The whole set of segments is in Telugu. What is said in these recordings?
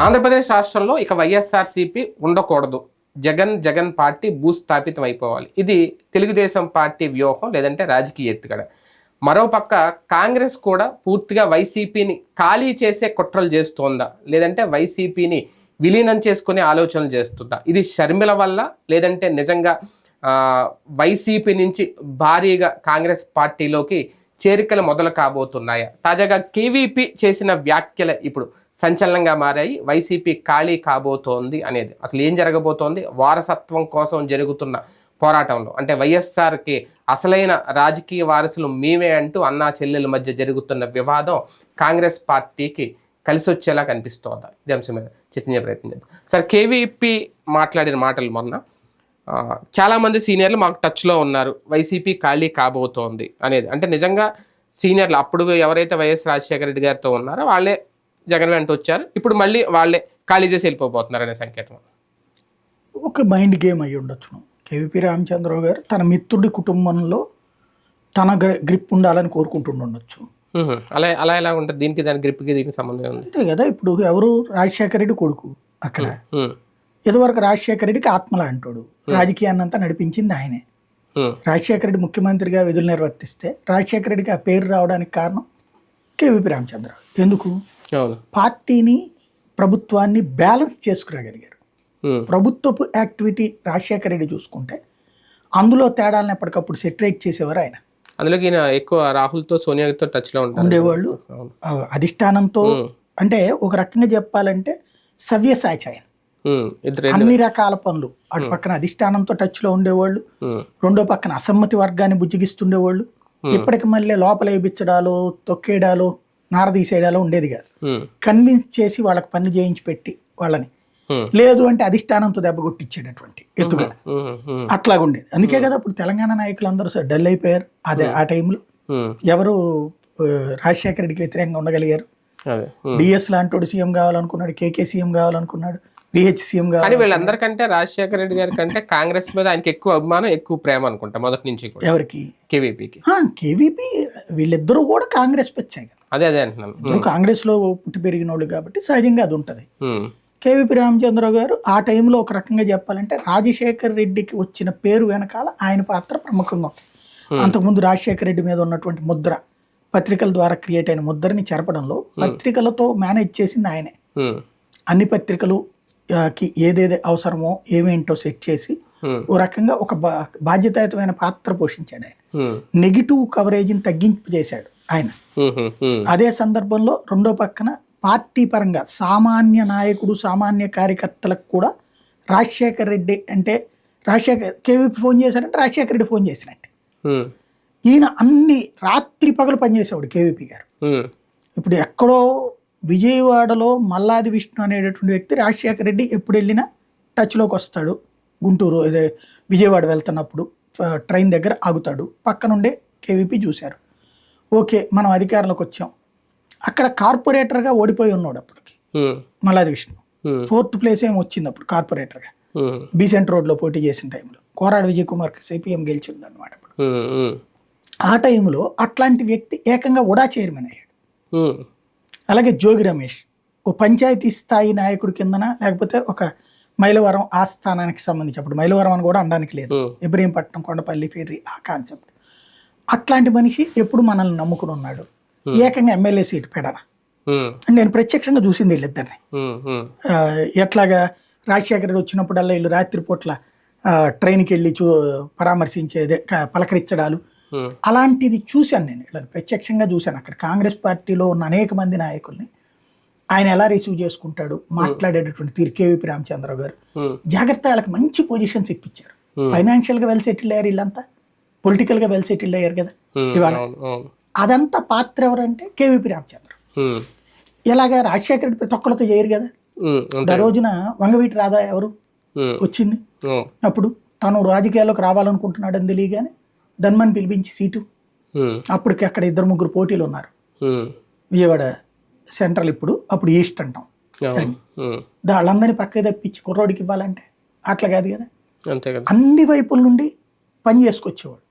ఆంధ్రప్రదేశ్ రాష్ట్రంలో ఇక వైఎస్ఆర్సీపీ ఉండకూడదు. జగన్ జగన్ పార్టీ భూస్థాపితం అయిపోవాలి ఇది తెలుగుదేశం పార్టీ వ్యూహం లేదంటే రాజకీయ ఎత్తుగడ మరోపక్క కాంగ్రెస్ కూడా పూర్తిగా వైసీపీని ఖాళీ చేసే కుట్రలు చేస్తోందా? లేదంటే వైసీపీని విలీనం చేసుకునే ఆలోచనలు చేస్తుందా? ఇది షర్మిల వల్ల లేదంటే నిజంగా వైసీపీ నుంచి భారీగా కాంగ్రెస్ పార్టీలోకి చేరికలు మొదలు కాబోతున్నాయా. తాజాగా కేవీపీ చేసిన వ్యాఖ్యలు ఇప్పుడు సంచలనంగా మారాయి. వైసీపీ ఖాళీ కాబోతోంది అనేది. అసలు ఏం జరగబోతోంది? వారసత్వం కోసం జరుగుతున్న పోరాటంలో. అంటే వైఎస్ఆర్కి అసలైన రాజకీయ వారసులు మేమే అంటూ అన్నా చెల్లెల మధ్య జరుగుతున్న వివాదం కాంగ్రెస్ పార్టీకి కలిసి వచ్చేలా కనిపిస్తోంది. ఇది అంశం మీద చర్చించే ప్రయత్నం చేద్దాం. సార్ కేవీపీ మాట్లాడిన మాటలు మొన్న చాలామంది సీనియర్లు మాకు టచ్లో ఉన్నారు. వైసీపీ ఖాళీ కాబోతోంది అనేది. అంటే నిజంగా సీనియర్లు అప్పుడు ఎవరైతే వైఎస్ రాజశేఖర రెడ్డి గారితో ఉన్నారో వాళ్ళే జగన్ వెంట వచ్చారు. ఇప్పుడు మళ్ళీ వాళ్ళే ఖాళీ చేసి వెళ్ళిపోతున్నారు అనే సంకేతం. ఒక మైండ్ గేమ్ అయి ఉండొచ్చును కేవీపీ రామచంద్రరావు గారు తన మిత్రుడి కుటుంబంలో తన గ్రి- గ్రిప్ ఉండాలని కోరుకుంటుండొచ్చు. అలా అలా ఎలా ఉంటుంది? దీనికి దాని గ్రిప్కి దీనికి సంబంధం ఉంది అంతే కదా. ఇప్పుడు ఎవరు? రాజశేఖర రెడ్డి కొడుకు అక్కడ. ఇదివరకు రాజశేఖర రెడ్డికి ఆత్మలా అంటాడు. రాజకీయాన్ని అంతా నడిపించింది ఆయనే. రాజశేఖర రెడ్డి ముఖ్యమంత్రిగా విధులు నిర్వర్తిస్తే రాజశేఖర రెడ్డికి ఆ పేరు రావడానికి కారణం కేవీపీ రామచంద్రరావు. ఎందుకు? పార్టీని ప్రభుత్వాన్ని బ్యాలెన్స్ చేసుకురాగలిగారు. ప్రభుత్వపు యాక్టివిటీ రాజశేఖర రెడ్డి చూసుకుంటే అందులో తేడాలను ఎప్పటికప్పుడు సెటరేట్ చేసేవారు ఆయన. అందులోకి ఎక్కువ రాహుల్తో సోనియాతో టచ్లో ఉండేవాళ్ళు. అధిష్టానంతో. అంటే ఒక రకంగా చెప్పాలంటే సవ్యసాచి ఆయన. అన్ని రకాల పనులు. అటు పక్కన అధిష్టానంతో టచ్లో ఉండేవాళ్ళు మ్మ్. రెండో పక్కన అసమ్మతి వర్గాన్ని బుజ్జిగిస్తుండేవాళ్ళు. ఇప్పటికి మళ్ళీ లోపల వేయించడాలు తొక్కేయడాలు నారదీసేయడాలు ఉండేది కాదు. కన్విన్స్ చేసి వాళ్ళకి పనులు చేయించి పెట్టి వాళ్ళని. లేదు అంటే అధిష్టానంతో దెబ్బ కొట్టించేటటువంటి ఎత్తుగడ. మ్మ్. మ్మ్. అట్లాగా ఉండేది. అందుకే కదా ఇప్పుడు తెలంగాణ నాయకులు అందరూ డల్ అయిపోయారు అదే ఆ టైంలో. ఎవరు రాజశేఖర రెడ్డికి వ్యతిరేకంగా ఉండగలిగారు. డిఎస్ లాంటి సీఎం కావాలనుకున్నాడు కేకే సీఎం కావాలనుకున్నాడు. కానీ వీళ్ళందరికంటే రాజశేఖర రెడ్డి గారి కంటే కాంగ్రెస్ మీద ఆయనకి ఎక్కువ అభిమానం ఎక్కువ ప్రేమ అనుకుంటా మొదటి నుంచి కూడా. ఎవరికి? కేవీపీకి. కేవీపీ వీళ్ళిద్దరూ కూడా కాంగ్రెస్ వచ్చాయి. అదే అదే అంటున్నాను. కాంగ్రెస్లో పుట్టి పెరిగిన వాళ్ళు కాబట్టి సహజంగా అది ఉంటది. కేవీపీ రామచంద్రరావు గారు ఆ టైంలో ఒక రకంగా చెప్పాలంటే రాజశేఖర్ రెడ్డికి వచ్చిన పేరు వెనకాల ఆయన పాత్ర ప్రముఖంగా ఉంది. అంతకుముందు రాజశేఖర రెడ్డి మీద ఉన్నటువంటి ముద్ర పత్రికల ద్వారా క్రియేట్ అయిన ముద్రని చెరపడంలో పత్రికలతో మేనేజ్ చేసింది ఆయనే. అన్ని పత్రికలు కి ఏదేది అవసరమో ఏమేంటో సెట్ చేసి. ఓ రకంగా ఒక బా బాధ్యతాయుతమైన పాత్ర పోషించాడు ఆయన. నెగిటివ్ కవరేజ్ని తగ్గింపజేశాడు ఆయన. అదే సందర్భంలో రెండో పక్కన పార్టీ పరంగా సామాన్య నాయకుడు సామాన్య కార్యకర్తలకు కూడా రాజశేఖర్ రెడ్డి అంటే రాజశేఖర్ కేవీపీ ఫోన్ చేశారంటే రాజశేఖర్ రెడ్డి ఫోన్ చేసినట్టు. ఈయన అన్ని రాత్రి పగలు పనిచేసేవాడు కేవీపీ గారు. ఇప్పుడు ఎక్కడో విజయవాడలో మల్లాది విష్ణు అనేటటువంటి వ్యక్తి రాజశేఖర రెడ్డి ఎప్పుడు వెళ్ళినా టచ్లోకి వస్తాడు గుంటూరు ఇదే విజయవాడ వెళ్తున్నప్పుడు ట్రైన్ దగ్గర ఆగుతాడు పక్కనుండే కేవీపీ చూశారు ఓకే మనం అధికారంలోకి వచ్చాం అక్కడ కార్పొరేటర్గా ఓడిపోయి ఉన్నాడు అప్పటికి. మల్లాది విష్ణు. ఫోర్త్ ప్లేస్ ఏమి వచ్చింది అప్పుడు కార్పొరేటర్గా. బీసెంట్ రోడ్లో పోటీ చేసిన టైంలో కోరాడు విజయ్ కుమార్కి సిపిఎం గెలిచింది అనమాట. ఆ టైంలో అట్లాంటి వ్యక్తి ఏకంగా ఉడా చైర్మన్ అయ్యాడు. అలాగే జోగి రమేష్ ఓ పంచాయతీ స్థాయి నాయకుడి కిందన లేకపోతే ఒక మైలవరం ఆస్థానానికి సంబంధించి అప్పుడు మైలవరం అని కూడా అనడానికి లేదు. ఇబ్రహీంపట్నం కొండపల్లి ఫెర్రి ఆ కాన్సెప్ట్ అట్లాంటి మనిషి ఎప్పుడు మనల్ని నమ్ముకుని ఉన్నాడు ఏకంగా ఎమ్మెల్యే సీట్ పెడన. నేను ప్రత్యక్షంగా చూసింది వీళ్ళిద్దరిని. ఆ, ఎట్లాగా రాజశేఖర రెడ్డి వచ్చినప్పుడల్లా వీళ్ళు రాత్రిపూట్ల ఆ, ట్రైన్కి వెళ్ళి చూ పరామర్శించేదే పలకరించడాలు. అలాంటిది చూశాను నేను. ఇలా ప్రత్యక్షంగా చూశాను. అక్కడ కాంగ్రెస్ పార్టీలో ఉన్న అనేక మంది నాయకుల్ని ఆయన ఎలా రిసీవ్ చేసుకుంటాడు మాట్లాడేటటువంటి తీరు కేవీపీ రామచంద్రరావు గారు. జాగ్రత్త వాళ్ళకి మంచి పొజిషన్స్ ఇప్పించారు. ఫైనాన్షియల్గా వెల్ సెటిల్ అయ్యారు వీళ్ళంతా. పొలిటికల్గా వెల్ సెటిల్ అయ్యారు కదా. ఇవాళ. అదంతా పాత్ర ఎవరంటే కేవీపీ రామచంద్ర. ఇలాగా రాజశేఖర రెడ్డి ప్రతి ఒక్కరితో చేయరు కదా? ఆ రోజున వంగవీటి రాధా ఎవరు. వచ్చింది. అప్పుడు తను రాజకీయాల్లోకి రావాలనుకుంటున్నాడని తెలియగానే ధన్మని పిలిపించి సీటు. అప్పటికి అక్కడ ఇద్దరు ముగ్గురు పోటీలు ఉన్నారు. విజయవాడ సెంట్రల్ ఇప్పుడు అప్పుడు ఈస్ట్ అంటాం. వాళ్ళందరినీ పక్కకి తప్పించి కుర్రోడికి ఇవ్వాలంటే అట్లా కాదు కదా. అన్ని వైపుల నుండి పని చేసుకొచ్చేవాడు.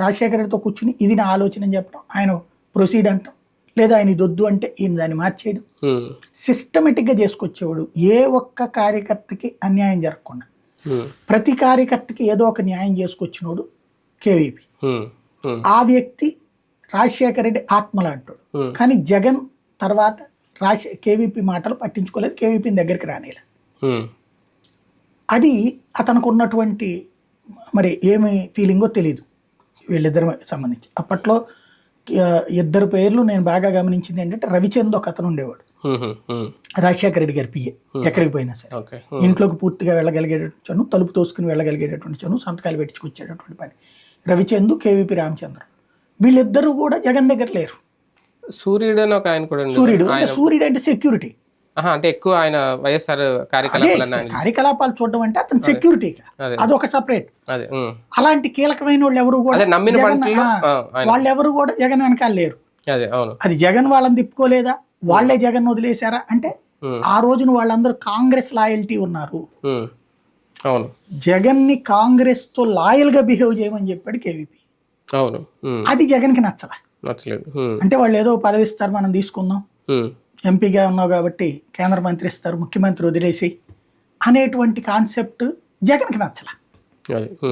రాజశేఖర రెడ్డితో కూర్చుని ఇది నా ఆలోచన అని చెప్పడం ఆయన ప్రొసీడ్ అంటాం. లేదా ఆయన ఇది వద్దు అంటే ఈయన దాన్ని మార్చేయడం. సిస్టమేటిక్గా చేసుకొచ్చేవాడు ఏ ఒక్క కార్యకర్తకి అన్యాయం జరగకుండా. ప్రతి కార్యకర్తకి ఏదో ఒక న్యాయం చేసుకొచ్చినోడు కేవీపీ. ఆ వ్యక్తి రాజశేఖర రెడ్డి ఆత్మలాంటాడు కానీ జగన్ తర్వాత రాజ కేవీపీ మాటలు పట్టించుకోలేదు కేవీపీని దగ్గరికి రానిలే అది అతనికి ఉన్నటువంటి మరి ఏమి ఫీలింగో తెలియదు వీళ్ళిద్దరి సంబంధించి. అప్పట్లో ఇద్దరు పేర్లు నేను బాగా గమనించింది ఏంటంటే రవిచంద్ ఒక అతను ఉండేవాడు. రాజశేఖర రెడ్డి గారి పిఏ ఎక్కడికి పోయినా సరే. ఇంట్లోకి పూర్తిగా వెళ్ళగలిగేటటువంటి చను తలుపు తోసుకుని వెళ్ళగలిగేటటువంటి చను సంతకాలు పెట్టించుకొచ్చేటటువంటి పని. రవిచందు కేవీపీ రామచంద్ర. వీళ్ళిద్దరూ కూడా జగన్ దగ్గర లేరు. సూర్యుడు అని ఒక ఆయన కూడా ఉండేవాడు. సూర్యుడు అంటే సూర్యుడు అంటే సెక్యూరిటీ అంటే ఎక్కువ ఆయన వైఎస్ఆర్ ఆయన కార్యకలాపాలు చూడడం అంటే అతను సెక్యూరిటీ అదే. అదొక సపరేట్. అలాంటి కీలకమైన వాళ్ళు ఎవరు కూడా నమ్మిన వాళ్ళు ఎవరు కూడా జగన్ వెనకాల లేరు. అదే జగన్ వాళ్ళని తిప్పుకోలేదా? వాళ్ళే జగన్ వదిలేశారా? అంటే ఆ రోజున వాళ్ళందరూ కాంగ్రెస్ లాయల్టీ ఉన్నారు. అవును. జగన్ని కాంగ్రెస్తో లాయల్గా బిహేవ్ చేయమని చెప్పాడు కేవీపీ అవును. అది జగన్కి నచ్చల నచ్చలేదు అంటే వాళ్ళు ఏదో పదవి ఇస్తారు మనం తీసుకుందాం. ఎంపీగా ఉన్నావు కాబట్టి కేంద్ర మంత్రి ఇస్తారు ముఖ్యమంత్రి వదిలేసి అనేటువంటి కాన్సెప్ట్ జగన్కి నచ్చల.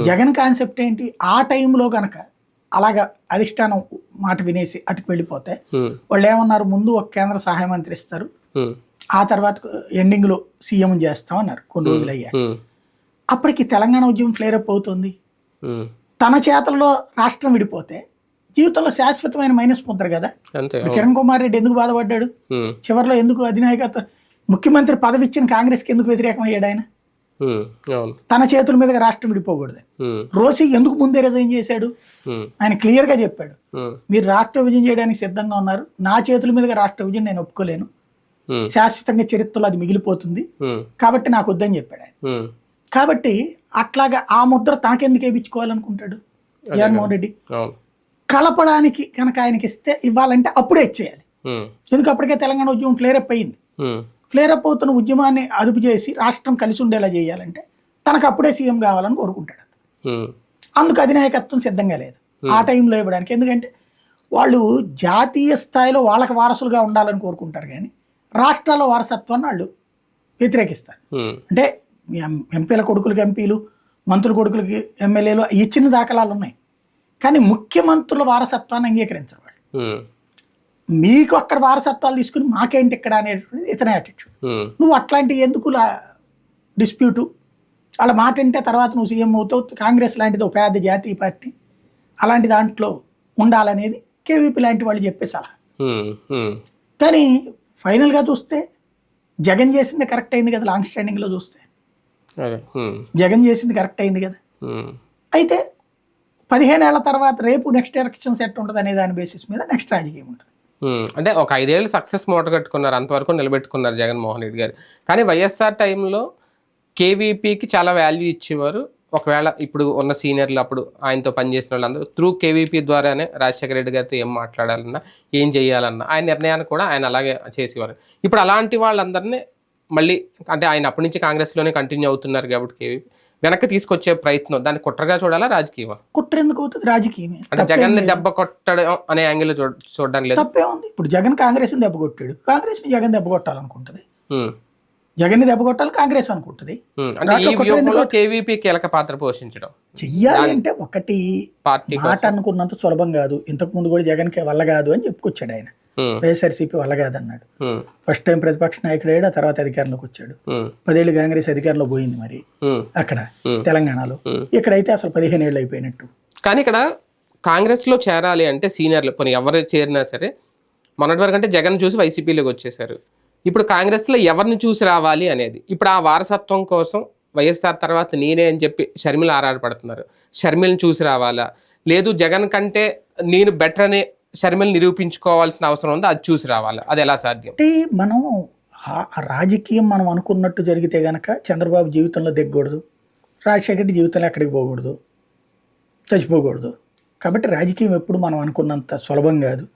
జగన్ కాన్సెప్ట్ ఏంటి? ఆ టైంలో గనక అలాగా అధిష్టానం మాట వినేసి అటుకు వెళ్ళిపోతే వాళ్ళు ఏమన్నారు? ముందు ఒక కేంద్ర సహాయ మంత్రి ఇస్తారు. ఆ తర్వాత ఎండింగ్లో సీఎం చేస్తామన్నారు కొన్ని రోజులు అయ్యాక. అప్పటికి తెలంగాణ ఉద్యమం ఫ్లేరప్ అవుతుంది. తన చేతల్లో రాష్ట్రం విడిపోతే జీవితంలో శాశ్వతమైన మైనస్ ముద్ర కదా? కిరణ్ కుమార్ రెడ్డి ఎందుకు బాధపడ్డాడు? చివరిలో ఎందుకు అధినాయకత్వం? ముఖ్యమంత్రి పదవి ఇచ్చిన కాంగ్రెస్కి ఎందుకు వ్యతిరేకమయ్యాడు ఆయన? తన చేతుల మీదుగా రాష్ట్రం విడిపోకూడదు. రోసి ఎందుకు ముందే రిజైన్ చేశాడు? ఆయన క్లియర్గా చెప్పాడు. ఉమ్, మీరు రాష్ట్ర విభజన చేయడానికి సిద్ధంగా ఉన్నారు. నా చేతుల మీదుగా రాష్ట్ర విభజన నేను ఒప్పుకోలేను. శాశ్వతంగా చరిత్రలో అది మిగిలిపోతుంది. కాబట్టి నాకు వద్దని చెప్పాడు ఆయన. కాబట్టి అట్లాగా ఆ ముద్ర తనకెందుకు వేయించుకోవాలనుకుంటాడు? జగన్మోహన్ రెడ్డి. కలపడానికి కనుక ఆయనకి ఇస్తే ఇవ్వాలంటే అప్పుడే ఇచ్చేయాలి. ఎందుకు అప్పటికే తెలంగాణ ఉద్యమం ఫ్లేరప్ అయింది. ఫ్లేరప్ అవుతున్న ఉద్యమాన్ని అదుపు చేసి రాష్ట్రం కలిసి ఉండేలా చేయాలంటే తనకు అప్పుడే సీఎం కావాలని కోరుకుంటాడు అందుకు అధినాయకత్వం సిద్ధంగా లేదు. ఆ టైంలో ఇవ్వడానికి. ఎందుకంటే వాళ్ళు జాతీయ స్థాయిలో వాళ్ళకి వారసులుగా ఉండాలని కోరుకుంటారు కానీ రాష్ట్రాల వారసత్వాన్ని వాళ్ళు వ్యతిరేకిస్తారు. అంటే ఎం- ఎంపీల కొడుకులకి ఎంపీలు మంత్రుల కొడుకులకి ఎమ్మెల్యేలు ఇచ్చిన దాఖలాలు ఉన్నాయి. కానీ ముఖ్యమంత్రుల వారసత్వాన్ని అంగీకరించరు వాళ్ళు. మీకు అక్కడ వారసత్వాలు తీసుకుని మాకేంటి ఇక్కడ అనేటువంటిది ఇతనే యాటిట్యూడ్ నువ్వు అట్లాంటివి ఎందుకు డిస్ప్యూటు వాళ్ళ మాట వింటే తర్వాత నువ్వు సీఎం అవుతావు కాంగ్రెస్ లాంటిది ఒక పెద్ద జాతీయ పార్టీ అలాంటి దాంట్లో ఉండాలనేది కేవీపీ లాంటి వాళ్ళు చెప్పే సలహా. కానీ ఫైనల్గా చూస్తే జగన్ చేసింది కరెక్ట్ అయింది కదా లాంగ్ స్టాండింగ్లో చూస్తే. జగన్ చేసింది కరెక్ట్ అయింది కదా. అయితే పదిహేను ఏళ్ళ తర్వాత రేపు నెక్స్ట్ ఎలక్షన్ సెట్ ఉంటుంది అనే దాని బేసిస్ మీద నెక్స్ట్ రాజకీయం ఉంటుంది. అంటే ఒక ఐదేళ్ళు సక్సెస్ మూట కట్టుకున్నారు అంతవరకు నిలబెట్టుకున్నారు జగన్మోహన్ రెడ్డి గారు. కానీ వైఎస్ఆర్ టైంలో కేవీపీకి చాలా వాల్యూ ఇచ్చేవారు. ఒకవేళ ఇప్పుడు ఉన్న సీనియర్లు అప్పుడు ఆయనతో పనిచేసిన వాళ్ళందరూ త్రూ కేవీపీ ద్వారానే రాజశేఖర రెడ్డి గారితో ఏం మాట్లాడాలన్నా ఏం చేయాలన్నా ఆయన నిర్ణయాన్ని కూడా ఆయన అలాగే చేసేవారు. ఇప్పుడు అలాంటి వాళ్ళందరినీ మళ్ళీ అంటే ఆయన అప్పటి నుంచి కాంగ్రెస్లోనే కంటిన్యూ అవుతున్నారు కాబట్టి కేవీపీ వెనక్కి తీసుకొచ్చే ప్రయత్నం. దాన్ని కుట్రగా చూడాలా రాజకీయమా? కుట్ర ఎందుకు అవుతుంది? రాజకీయమే. అంటే జగన్ని దెబ్బ కొట్టడం అనే యాంగిల్ చూడ చూడడం లేదు. తప్పే ఉంది. ఇప్పుడు జగన్ కాంగ్రెస్ని దెబ్బ కొట్టాడు. కాంగ్రెస్ని జగన్ దెబ్బ కొట్టాలనుకుంటుంది. ఉమ్. జగన్ని దెబ్బ కొట్టాలి కాంగ్రెస్ అనుకుంటుంది. కేవీపీ కీలక పాత్ర పోషించడం. చెయ్యాలి అంటే ఒకటి పార్టీ మాట అనుకున్నంత సులభం కాదు. ఇంతకు ముందు కూడా జగన్కి వల్ల కాదు అని చెప్పుకొచ్చాడు ఆయన. వైఎస్ఆర్సీపీ వల్ల కాదన్నాడు. ఫస్ట్ టైం ప్రతిపక్ష నాయకుడు అయ్యాడు ఆ తర్వాత అధికారంలోకి వచ్చాడు. పదేళ్ళు కాంగ్రెస్ అధికారంలో పోయింది మరి. అక్కడ. తెలంగాణలో. ఇక్కడైతే అసలు పదిహేను ఏళ్ళు అయిపోయినట్టు. కానీ ఇక్కడ కాంగ్రెస్లో చేరాలి అంటే సీనియర్లు కొన్ని ఎవరు చేరినా సరే మొన్నటి వరకు అంటే జగన్ చూసి వైసీపీలోకి వచ్చేసారు. ఇప్పుడు కాంగ్రెస్లో ఎవరిని చూసి రావాలి అనేది. ఇప్పుడు ఆ వారసత్వం కోసం వైఎస్ఆర్ తర్వాత నేనే అని చెప్పి షర్మిల ఆరాటపడుతున్నారు. షర్మిలను చూసి రావాలా? లేదు జగన్ కంటే నేను బెటర్ అని షర్మిల నిరూపించుకోవాల్సిన అవసరం ఉంది అది చూసి రావాలా. అది ఎలా సాధ్యం? అంటే మనం రాజకీయం మనం అనుకున్నట్టు జరిగితే గనక చంద్రబాబు జీవితంలో దిగకూడదు. రాజశేఖర రెడ్డి జీవితంలో ఎక్కడికి పోకూడదు. చచ్చిపోకూడదు. కాబట్టి రాజకీయం ఎప్పుడు మనం అనుకున్నంత సులభం కాదు.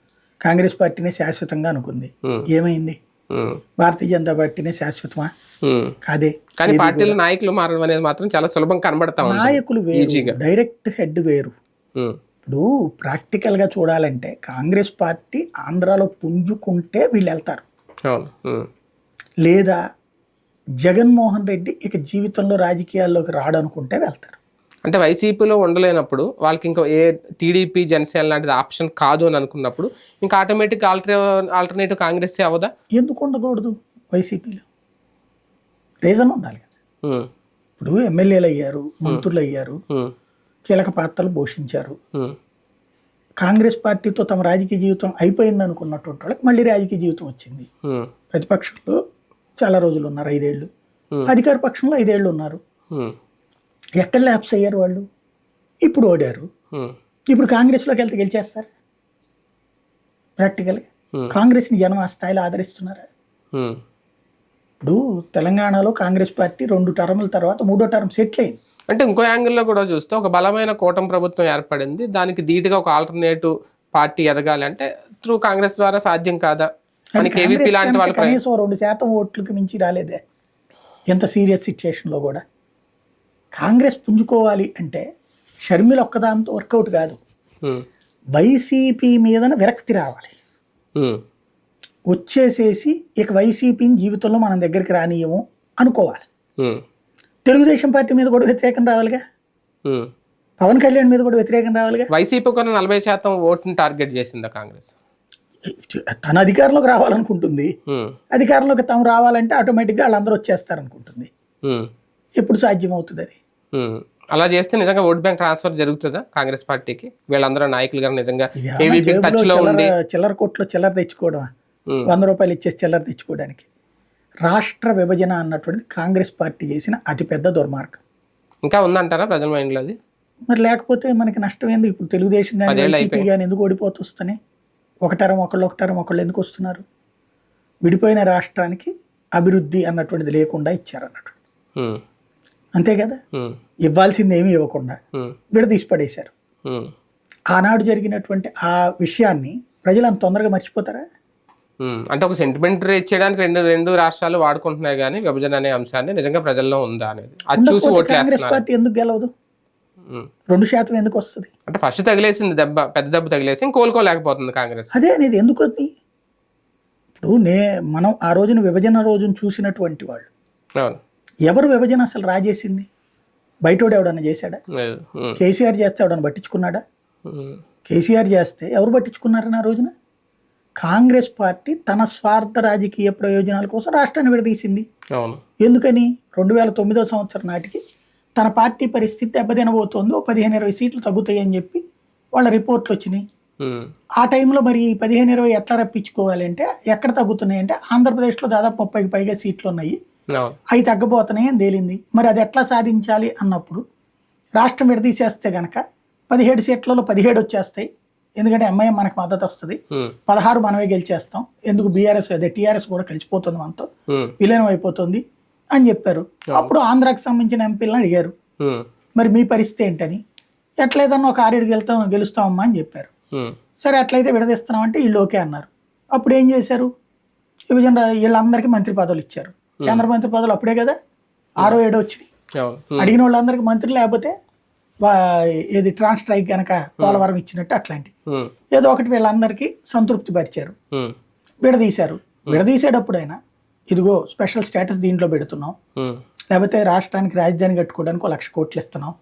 కాంగ్రెస్ పార్టీనే శాశ్వతంగా అనుకుంది. ఏమైంది? భారతీయ జనతా పార్టీనే శాశ్వతమా. కాదే. కానీ పార్టీల నాయకులు మారడం అనేది మాత్రం చాలా సులభం కనబడతా నాయకులు వేరు. డైరెక్ట్ హెడ్ వేరు. ఇప్పుడు ప్రాక్టికల్గా చూడాలంటే కాంగ్రెస్ పార్టీ ఆంధ్రాలో పుంజుకుంటే వీళ్ళు వెళ్తారు. లేదా జగన్మోహన్ రెడ్డి ఇక జీవితంలో రాజకీయాల్లోకి రాడనుకుంటే వెళ్తారు. అంటే వైసీపీలో ఉండలేనప్పుడు వాళ్ళకి ఇంకా ఏ టీడీపీ జనసేన లాంటిది ఆప్షన్ కాదు అని అనుకున్నప్పుడు ఇంకా ఆటోమేటిక్ ఆల్టర్ ఆల్టర్నేటివ్ కాంగ్రెస్ అవదా ఎందుకు ఉండకూడదు వైసీపీలో? రీజన్ ఉండాలి కదా. ఇప్పుడు ఎమ్మెల్యేలు అయ్యారు మంత్రులు అయ్యారు. కీలక పాత్రలు పోషించారు. కాంగ్రెస్ పార్టీతో తమ రాజకీయ జీవితం అయిపోయింది అనుకున్నటువంటి వాళ్ళకి మళ్ళీ రాజకీయ జీవితం వచ్చింది. ప్రతిపక్షంలో చాలా రోజులు ఉన్నారు ఐదేళ్ళు. Hmm. అధికార పక్షంలో ఐదేళ్ళు ఉన్నారు. ఎక్కడ ల్యాప్స్ అయ్యారు వాళ్ళు? ఇప్పుడు ఓడారు. ఇప్పుడు కాంగ్రెస్లోకి వెళ్తే గెలిచేస్తారు? ప్రాక్టికల్గా. కాంగ్రెస్ని జనం ఆ స్థాయిలో ఆదరిస్తున్నారా? ఇప్పుడు తెలంగాణలో కాంగ్రెస్ పార్టీ రెండు టర్ముల తర్వాత మూడో టర్మ్ సెటిల్ అయింది. అంటే ఇంకో యాంగిల్లో కూడా చూస్తే ఒక బలమైన కూటమి ప్రభుత్వం ఏర్పడింది. దానికి ధీటుగా ఒక ఆల్టర్నేటివ్ పార్టీ ఎదగాలి అంటే త్రూ కాంగ్రెస్ ద్వారా సాధ్యం కాదా? అని కేవీపీ లాంటి వాళ్ళు కనీసం రెండు శాతం ఓట్లకు మించి రాలేదే. ఎంత సీరియస్ సిచ్యుయేషన్లో కూడా. కాంగ్రెస్ పుంజుకోవాలి అంటే షర్మిల ఒక్కదాంతో వర్కౌట్ కాదు. వైసీపీ మీదన విరక్తి రావాలి. వచ్చేసేసి ఇక వైసీపీని జీవితంలో మనం దగ్గరికి రానియము అనుకోవాలి. తెలుగుదేశం పార్టీ మీద కూడా వ్యతిరేకం రావాలిగా. పవన్ కళ్యాణ్ మీద కూడా వ్యతిరేకం రావాలిగా? వైసీపీ కొన్న నలభై శాతం ఓటుని టార్గెట్ చేసిందా కాంగ్రెస్? తన అధికారంలోకి రావాలనుకుంటుంది. అధికారంలోకి తాము రావాలంటే ఆటోమేటిక్గా వాళ్ళందరూ వచ్చేస్తారనుకుంటుంది. ఎప్పుడు సాధ్యం అవుతుంది అది. అలా చేస్తే నిజంగా ఓట్ బ్యాంక్ ట్రాన్స్ఫర్ జరుగుతుందా కాంగ్రెస్ పార్టీకి? వీళ్ళందరూ నాయకులు గారు నిజంగా టచ్లో ఉండి చిల్లర కొట్లో చిల్లర తెచ్చుకోవడం వంద రూపాయలు ఇచ్చేసి చిల్లర తెచ్చుకోవడానికి. రాష్ట్ర విభజన అన్నటువంటిది కాంగ్రెస్ పార్టీ చేసిన అతిపెద్ద దుర్మార్గం. ఇంకా ఉందంటారా ప్రజల మైండ్లో అది? మరి లేకపోతే మనకి నష్టం ఏంది ఇప్పుడు తెలుగుదేశం కానీ వైసీపీ. కానీ ఎందుకు ఓడిపోతూ వస్తున్నాయి? ఒకటరం ఒకళ్ళు ఒకటరం ఒకళ్ళు ఎందుకు వస్తున్నారు? విడిపోయిన రాష్ట్రానికి అభివృద్ధి అన్నటువంటిది లేకుండా ఇచ్చారు అన్నట్టు అంతే కదా? ఇవ్వాల్సింది ఏమీ ఇవ్వకుండా. విడదీసి పడేశారు. ఆనాడు జరిగినటువంటి ఆ విషయాన్ని ప్రజలు అంత తొందరగా మర్చిపోతారా. అంటే ఒక సెంటిమెంట్ రేట్ చేయడానికి రెండు రెండు రాష్ట్రాలు వాడుకుంటున్నాయి కానీ విభజన అనే అంశాన్ని నిజంగా ప్రజల్లో ఉందా అనేది. అది చూసి ఓట్లు ఎందుకు గెలవదు. రెండు శాతం ఎందుకు వస్తుంది? అంటే ఫస్ట్ తగిలేసింది దెబ్బ పెద్ద దెబ్బ తగిలేసి కోలుకోలేకపోతుంది కాంగ్రెస్. అదే అనేది ఎందుకు అది? ఇప్పుడు నే మనం ఆ రోజున విభజన రోజున చూసినటువంటి వాళ్ళు. అవును. ఎవరు విభజన అసలు రాజేసింది? బయటోడు ఎవడన్నా చేశాడా? కేసీఆర్ చేస్తే ఎవడన్నా పట్టించుకున్నాడా? కేసీఆర్ చేస్తే ఎవరు పట్టించుకున్నారని ఆ రోజున? కాంగ్రెస్ పార్టీ తన స్వార్థ రాజకీయ ప్రయోజనాల కోసం రాష్ట్రాన్ని విడదీసింది. ఎందుకని? రెండు వేల తొమ్మిదో సంవత్సరం నాటికి తన పార్టీ పరిస్థితి దెబ్బతినబోతోంది. ఓ పదిహేను ఇరవై సీట్లు తగ్గుతాయి అని చెప్పి వాళ్ళ రిపోర్ట్లు వచ్చినాయి. ఆ టైంలో మరి ఈ పదిహేను ఇరవై ఎట్లా రప్పించుకోవాలి అంటే ఎక్కడ తగ్గుతున్నాయి అంటే ఆంధ్రప్రదేశ్లో దాదాపు ముప్పైకి పైగా సీట్లు ఉన్నాయి. అవి తగ్గబోతున్నాయి అని తేలింది. మరి అది ఎట్లా సాధించాలి అన్నప్పుడు రాష్ట్రం విడదీసేస్తే గనక పదిహేడు సీట్లలో పదిహేడు వచ్చేస్తాయి. ఎందుకంటే ఎంఐఎం మనకు మద్దతు వస్తుంది. ఉమ్, పదహారు మనమే గెలిచేస్తాం. ఎందుకు బీఆర్ఎస్ అదే టీఆర్ఎస్ కూడా కలిసిపోతుంది మనతో. ఉమ్, విలీనం అయిపోతుంది అని చెప్పారు. అప్పుడు ఆంధ్రాకి సంబంధించిన ఎంపీలను అడిగారు. మరి మీ పరిస్థితి ఏంటని? ఎట్లేదన్నా ఒక ఆరేడు గెలుతాం గెలుస్తామమ్మా అని చెప్పారు. సరే అట్లయితే విడదీస్తున్నామంటే వీళ్ళు ఓకే అన్నారు. అప్పుడు ఏం చేశారు? విభజన వీళ్ళందరికీ మంత్రి పదవులు ఇచ్చారు. కేంద్ర మంత్రి పదవులు అప్పుడే కదా? ఆరో ఏడో వచ్చినాయి. అడిగిన వాళ్ళందరికీ మంత్రి లేకపోతే ఏది ట్రాన్స్ స్ట్రైక్ కనుక పోలవరం ఇచ్చినట్టు అట్లాంటి ఏదో ఒకటి వీళ్ళందరికీ సంతృప్తి పరిచారు. విడదీశారు. విడదీసేటప్పుడైనా ఇదిగో స్పెషల్ స్టేటస్ దీంట్లో పెడుతున్నాం. లేకపోతే రాష్ట్రానికి రాజధాని కట్టుకోవడానికి ఒక లక్ష కోట్లు ఇస్తున్నాం.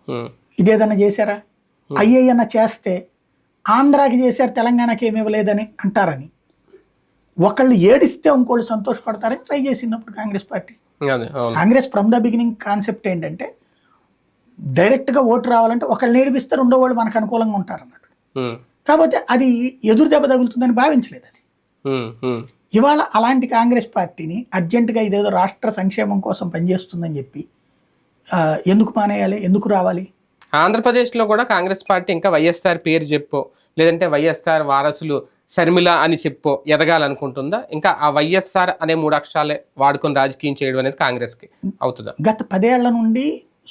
ఇదేదన్నా చేశారా? అయ్యన్న చేస్తే ఆంధ్రాకి చేశారు తెలంగాణకి ఏమి ఇవ్వలేదని అంటారని. ఒకళ్ళు ఏడిస్తే ఇంకోళ్ళు సంతోషపడతారని ట్రై చేసినప్పుడు Congress party. Congress from the beginning concept ఏంటంటే డైరెక్ట్గా ఓటు రావాలంటే ఒకళ్ళు ఏడిపిస్తే రెండో వాళ్ళు మనకు అనుకూలంగా ఉంటారు అన్నట్టు. కాకపోతే అది ఎదురు దెబ్బ తగులుతుందని భావించలేదు అది. ఇవాళ అలాంటి కాంగ్రెస్ పార్టీని అర్జెంటుగా ఇదేదో రాష్ట్ర సంక్షేమం కోసం పనిచేస్తుందని చెప్పి ఎందుకు మానేయాలి? ఎందుకు రావాలి? ఆంధ్రప్రదేశ్లో కూడా కాంగ్రెస్ పార్టీ ఇంకా వైఎస్ఆర్ పేరు చెప్పో లేదంటే వైఎస్ఆర్ వారసులు శర్మిల అని చెప్పో ఎదగాలనుకుంటుందా? ఇంకా ఆ వైఎస్ఆర్ అనే మూడు అక్షరాలే వాడుకొని రాజకీయం చేయడం అనేది కాంగ్రెస్కి అవుతుందా? గత పదేళ్ళ నుండి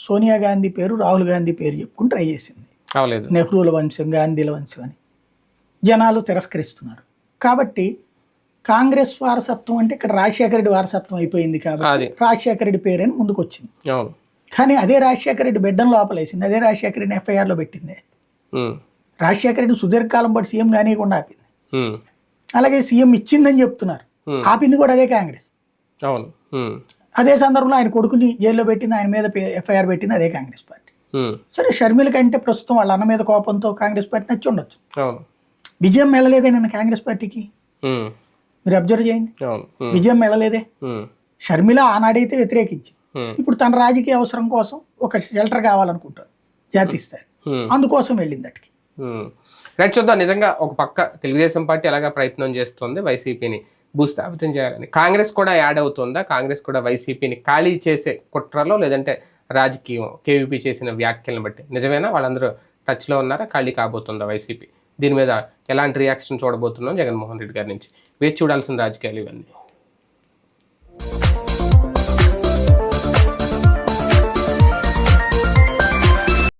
సోనియా గాంధీ పేరు రాహుల్ గాంధీ పేరు చెప్పుకుని ట్రై చేసింది. నెహ్రూల వంశం గాంధీల వంశం అని. జనాలు తిరస్కరిస్తున్నారు. కాబట్టి కాంగ్రెస్ వారసత్వం అంటే ఇక్కడ రాజశేఖర రెడ్డి వారసత్వం అయిపోయింది కాబట్టి. రాజశేఖర రెడ్డి పేరని ముందుకు వచ్చింది కానీ అదే రాజశేఖర రెడ్డి బిడ్డను లోపలేసింది అదే రాజశేఖర రెడ్డిని ఎఫ్ఐఆర్లో పెట్టింది. రాజశేఖర రెడ్డి సుదీర్ఘకాలం పాటు సీఎం కానీయకుండా ఆపింది. అలాగే సీఎం ఇచ్చిందని చెప్తున్నారు. ఆపింది కూడా అదే కాంగ్రెస్. అవును. అదే సందర్భంలో ఆయన కొడుకుని జైల్లో పెట్టింది ఆయన మీద ఎఫ్ఐఆర్ పెట్టింది అదే కాంగ్రెస్ పార్టీ. సరే షర్మిల కంటే ప్రస్తుతం వాళ్ళ అన్న మీద కోపంతో కాంగ్రెస్ పార్టీ నచ్చి ఉండొచ్చు. విజయం వెళ్ళలేదే నిన్న కాంగ్రెస్ పార్టీకి? మీరు అబ్జర్వ్ చేయండి. విజయం వెళ్ళలేదే ఉమ్, షర్మిల ఆనాడైతే వ్యతిరేకించి. ఇప్పుడు తన రాజకీయ అవసరం కోసం ఒక షెల్టర్ కావాలనుకుంటారు జాతీయ స్థాయి. అందుకోసం వెళ్ళింది అటుకి. రైట్ చూద్దాం. నిజంగా ఒక పక్క తెలుగుదేశం పార్టీ అలాగా ప్రయత్నం చేస్తుంది వైసీపీని. భూస్థాపితం చేయాలని. కాంగ్రెస్ కూడా యాడ్ అవుతుందా? కాంగ్రెస్ కూడా వైసీపీని ఖాళీ చేసే కుట్రలో లేదంటే రాజకీయం కేవీపీ చేసిన వ్యాఖ్యలను బట్టి. నిజమేనా? వాళ్ళందరూ టచ్లో ఉన్నారా? ఖాళీ కాబోతుందా వైసీపీ? దీని మీద ఎలాంటి రియాక్షన్ చూడబోతున్నాం జగన్మోహన్ రెడ్డి గారి నుంచి? వేచి చూడాల్సిన రాజకీయాలు ఇవన్నీ.